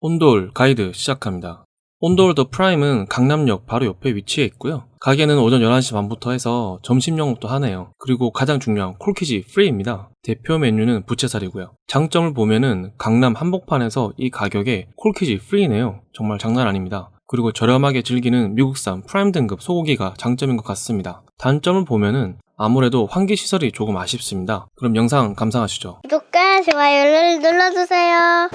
온돌 가이드 시작합니다. 온돌 더 프라임은 강남역 바로 옆에 위치해 있고요. 가게는 오전 11시 반부터 해서 점심 영업도 하네요. 그리고 가장 중요한 콜키지 프리입니다. 대표 메뉴는 부채살이고요. 장점을 보면은 강남 한복판에서 이 가격에 콜키지 프리네요. 정말 장난 아닙니다. 그리고 저렴하게 즐기는 미국산 프라임 등급 소고기가 장점인 것 같습니다. 단점을 보면은 아무래도 환기 시설이 조금 아쉽습니다. 그럼 영상 감상하시죠. 구독과 좋아요를 눌러주세요.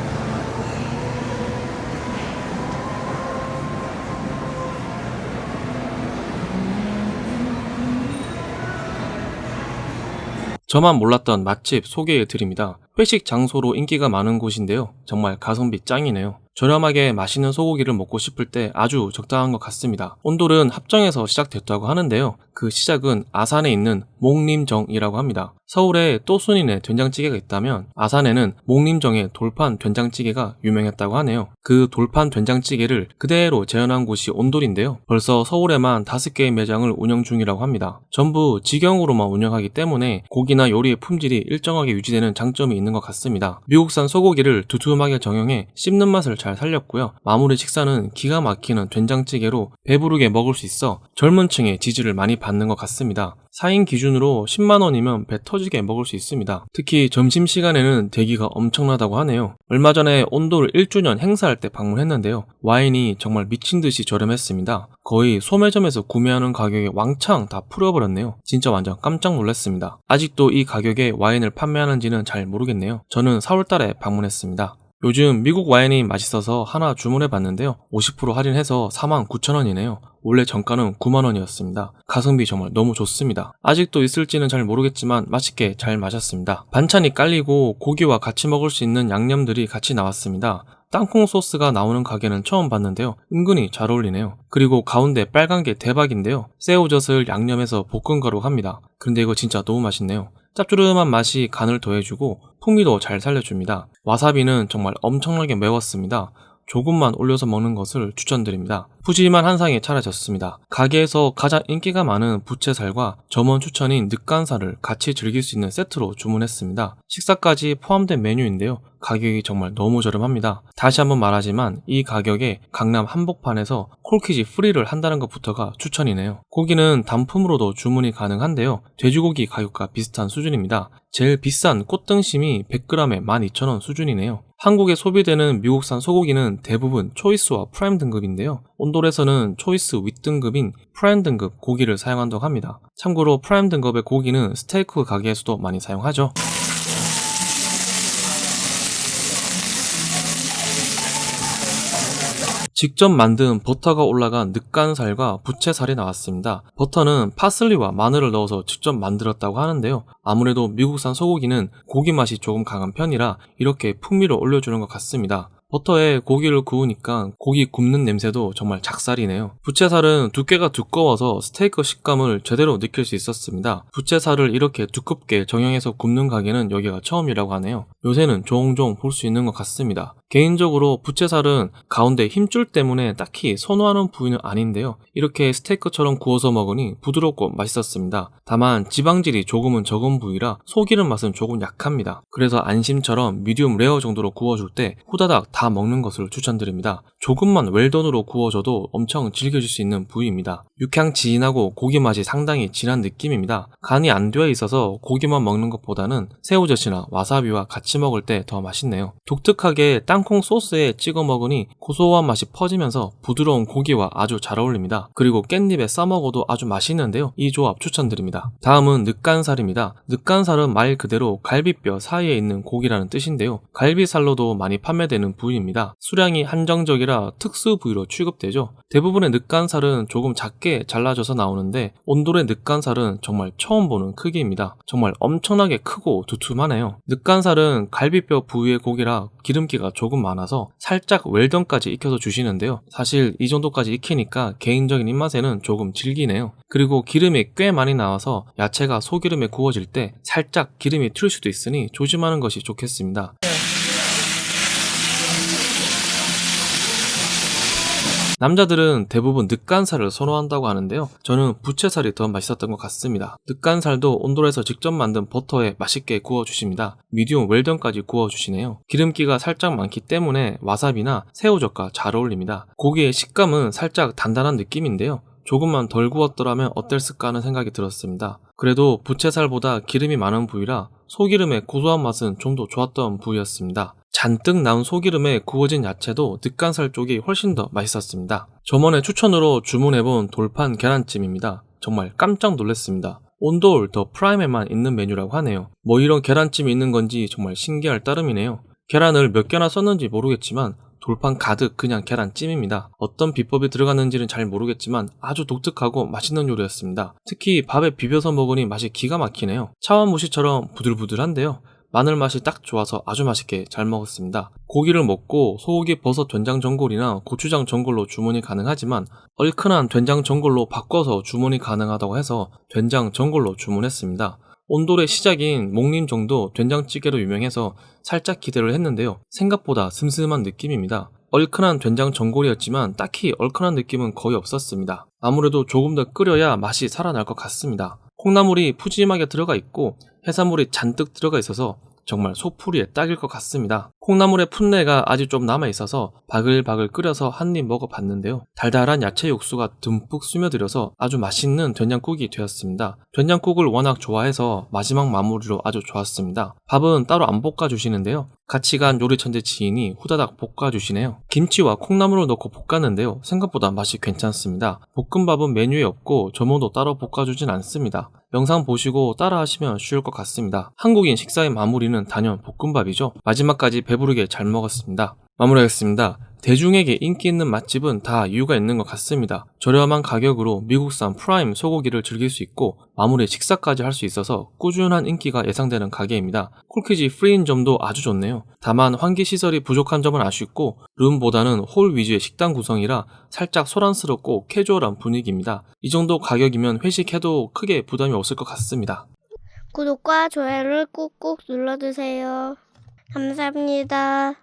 저만 몰랐던 맛집 소개해 드립니다. 회식 장소로 인기가 많은 곳인데요. 정말 가성비 짱이네요. 저렴하게 맛있는 소고기를 먹고 싶을 때 아주 적당한 것 같습니다. 온돌은 합정에서 시작됐다고 하는데요. 그 시작은 아산에 있는 목림정이라고 합니다. 서울에 또순이네 된장찌개가 있다면 아산에는 목림정의 돌판 된장찌개가 유명했다고 하네요. 그 돌판 된장찌개를 그대로 재현한 곳이 온돌인데요. 벌써 서울에만 5개의 매장을 운영 중이라고 합니다. 전부 직영으로만 운영하기 때문에 고기나 요리의 품질이 일정하게 유지되는 장점이 있는 것 같습니다. 미국산 소고기를 두툼하게 정형해 씹는 맛을 잘 살렸고요. 마무리 식사는 기가 막히는 된장찌개로 배부르게 먹을 수 있어 젊은 층의 지지를 많이 받는 것 같습니다. 4인 기준으로 10만원이면 배 터지게 먹을 수 있습니다. 특히 점심시간에는 대기가 엄청나다고 하네요. 얼마 전에 온돌 1주년 행사할 때 방문했는데요. 와인이 정말 미친듯이 저렴했습니다. 거의 소매점에서 구매하는 가격에 왕창 다 풀어버렸네요. 진짜 완전 깜짝 놀랐습니다. 아직도 이 가격에 와인을 판매하는지는 잘 모르겠네요. 저는 4월달에 방문했습니다. 요즘 미국 와인이 맛있어서 하나 주문해 봤는데요. 50% 할인해서 49,000원이네요. 원래 정가는 9만원이었습니다. 가성비 정말 너무 좋습니다. 아직도 있을지는 잘 모르겠지만 맛있게 잘 마셨습니다. 반찬이 깔리고 고기와 같이 먹을 수 있는 양념들이 같이 나왔습니다. 땅콩 소스가 나오는 가게는 처음 봤는데요. 은근히 잘 어울리네요. 그리고 가운데 빨간 게 대박인데요. 새우젓을 양념해서 볶은 거로 합니다. 근데 이거 진짜 너무 맛있네요. 짭조름한 맛이 간을 더해주고 풍미도 잘 살려줍니다. 와사비는 정말 엄청나게 매웠습니다. 조금만 올려서 먹는 것을 추천드립니다. 푸짐한 한상이 차려졌습니다. 가게에서 가장 인기가 많은 부채살과 점원 추천인 늑간살을 같이 즐길 수 있는 세트로 주문했습니다. 식사까지 포함된 메뉴인데요. 가격이 정말 너무 저렴합니다. 다시 한번 말하지만 이 가격에 강남 한복판에서 콜키지 프리를 한다는 것부터가 추천이네요. 고기는 단품으로도 주문이 가능한데요. 돼지고기 가격과 비슷한 수준입니다. 제일 비싼 꽃등심이 100g에 12,000원 수준이네요. 한국에 소비되는 미국산 소고기는 대부분 초이스와 프라임 등급인데요. 온돌에서는 초이스 윗등급인 프라임 등급 고기를 사용한다고 합니다. 참고로 프라임 등급의 고기는 스테이크 가게에서도 많이 사용하죠. 직접 만든 버터가 올라간 늑간살과 부채살이 나왔습니다. 버터는 파슬리와 마늘을 넣어서 직접 만들었다고 하는데요. 아무래도 미국산 소고기는 고기 맛이 조금 강한 편이라 이렇게 풍미를 올려주는 것 같습니다. 버터에 고기를 구우니까 고기 굽는 냄새도 정말 작살이네요. 부채살은 두께가 두꺼워서 스테이크 식감을 제대로 느낄 수 있었습니다. 부채살을 이렇게 두껍게 정형해서 굽는 가게는 여기가 처음이라고 하네요. 요새는 종종 볼 수 있는 것 같습니다. 개인적으로 부채살은 가운데 힘줄 때문에 딱히 선호하는 부위는 아닌데요. 이렇게 스테이크처럼 구워서 먹으니 부드럽고 맛있었습니다. 다만 지방질이 조금은 적은 부위라 소기름 맛은 조금 약합니다. 그래서 안심처럼 미디움 레어 정도로 구워줄 때 후다닥 다 먹는 것을 추천드립니다. 조금만 웰던으로 구워줘도 엄청 즐겨질 수 있는 부위입니다. 육향 진하고 고기 맛이 상당히 진한 느낌입니다. 간이 안 되어 있어서 고기만 먹는 것보다는 새우젓이나 와사비와 같이 먹을 때 더 맛있네요. 독특하게 땅콩 소스에 찍어 먹으니 고소한 맛이 퍼지면서 부드러운 고기와 아주 잘 어울립니다. 그리고 깻잎에 싸 먹어도 아주 맛있는데요. 이 조합 추천드립니다. 다음은 늑간살입니다. 늑간살은 말 그대로 갈비뼈 사이에 있는 고기라는 뜻인데요. 갈비살로도 많이 판매되는 부위 입니다. 수량이 한정적이라 특수 부위로 취급되죠. 대부분의 늑간살은 조금 작게 잘라져서 나오는데 온돌의 늑간살은 정말 처음 보는 크기입니다. 정말 엄청나게 크고 두툼하네요. 늑간살은 갈비뼈 부위의 고기라 기름기가 조금 많아서 살짝 웰던까지 익혀서 주시는데요. 사실 이 정도까지 익히니까 개인적인 입맛에는 조금 질기네요. 그리고 기름이 꽤 많이 나와서 야채가 소기름에 구워질 때 살짝 기름이 튈 수도 있으니 조심하는 것이 좋겠습니다. 남자들은 대부분 늑간살을 선호한다고 하는데요. 저는 부채살이 더 맛있었던 것 같습니다. 늑간살도 온돌에서 직접 만든 버터에 맛있게 구워주십니다. 미디움 웰던까지 구워주시네요. 기름기가 살짝 많기 때문에 와사비나 새우젓과 잘 어울립니다. 고기의 식감은 살짝 단단한 느낌인데요. 조금만 덜 구웠더라면 어땠을까 하는 생각이 들었습니다. 그래도 부채살보다 기름이 많은 부위라 소기름의 고소한 맛은 좀 더 좋았던 부위였습니다. 잔뜩 나온 소기름에 구워진 야채도 늑간살 쪽이 훨씬 더 맛있었습니다. 저번에 추천으로 주문해본 돌판 계란찜입니다. 정말 깜짝 놀랐습니다. 온돌 더 프라임에만 있는 메뉴라고 하네요. 뭐 이런 계란찜이 있는 건지 정말 신기할 따름이네요. 계란을 몇 개나 썼는지 모르겠지만 돌판 가득 그냥 계란찜입니다. 어떤 비법이 들어갔는지는 잘 모르겠지만 아주 독특하고 맛있는 요리였습니다. 특히 밥에 비벼서 먹으니 맛이 기가 막히네요. 차원무시처럼 부들부들한데요. 마늘 맛이 딱 좋아서 아주 맛있게 잘 먹었습니다. 고기를 먹고 소고기 버섯 된장 전골이나 고추장 전골로 주문이 가능하지만 얼큰한 된장 전골로 바꿔서 주문이 가능하다고 해서 된장 전골로 주문했습니다. 온돌의 시작인 목림정도 된장찌개로 유명해서 살짝 기대를 했는데요. 생각보다 슴슴한 느낌입니다. 얼큰한 된장 전골이었지만 딱히 얼큰한 느낌은 거의 없었습니다. 아무래도 조금 더 끓여야 맛이 살아날 것 같습니다. 콩나물이 푸짐하게 들어가 있고 해산물이 잔뜩 들어가 있어서 정말 소풀이에 딱일 것 같습니다. 콩나물의 풋내가 아직 좀 남아 있어서 바글바글 끓여서 한 입 먹어봤는데요. 달달한 야채 육수가 듬뿍 스며들어서 아주 맛있는 된장국이 되었습니다. 된장국을 워낙 좋아해서 마지막 마무리로 아주 좋았습니다. 밥은 따로 안 볶아주시는데요. 같이 간 요리 천재 지인이 후다닥 볶아주시네요. 김치와 콩나물을 넣고 볶았는데요. 생각보다 맛이 괜찮습니다. 볶음밥은 메뉴에 없고 저모도 따로 볶아주진 않습니다. 영상 보시고 따라 하시면 쉬울 것 같습니다. 한국인 식사의 마무 리는 단연 볶음밥이죠. 마지막까지 배부르게 잘 먹었습니다. 마무리하겠습니다. 대중에게 인기 있는 맛집은 다 이유가 있는 것 같습니다. 저렴한 가격으로 미국산 프라임 소고기를 즐길 수 있고 마무리 식사까지 할 수 있어서 꾸준한 인기가 예상되는 가게입니다. 콜키지 프리인 점도 아주 좋네요. 다만 환기 시설이 부족한 점은 아쉽고 룸보다는 홀 위주의 식당 구성이라 살짝 소란스럽고 캐주얼한 분위기입니다. 이 정도 가격이면 회식해도 크게 부담이 없을 것 같습니다. 구독과 좋아요를 꾹꾹 눌러주세요. 감사합니다.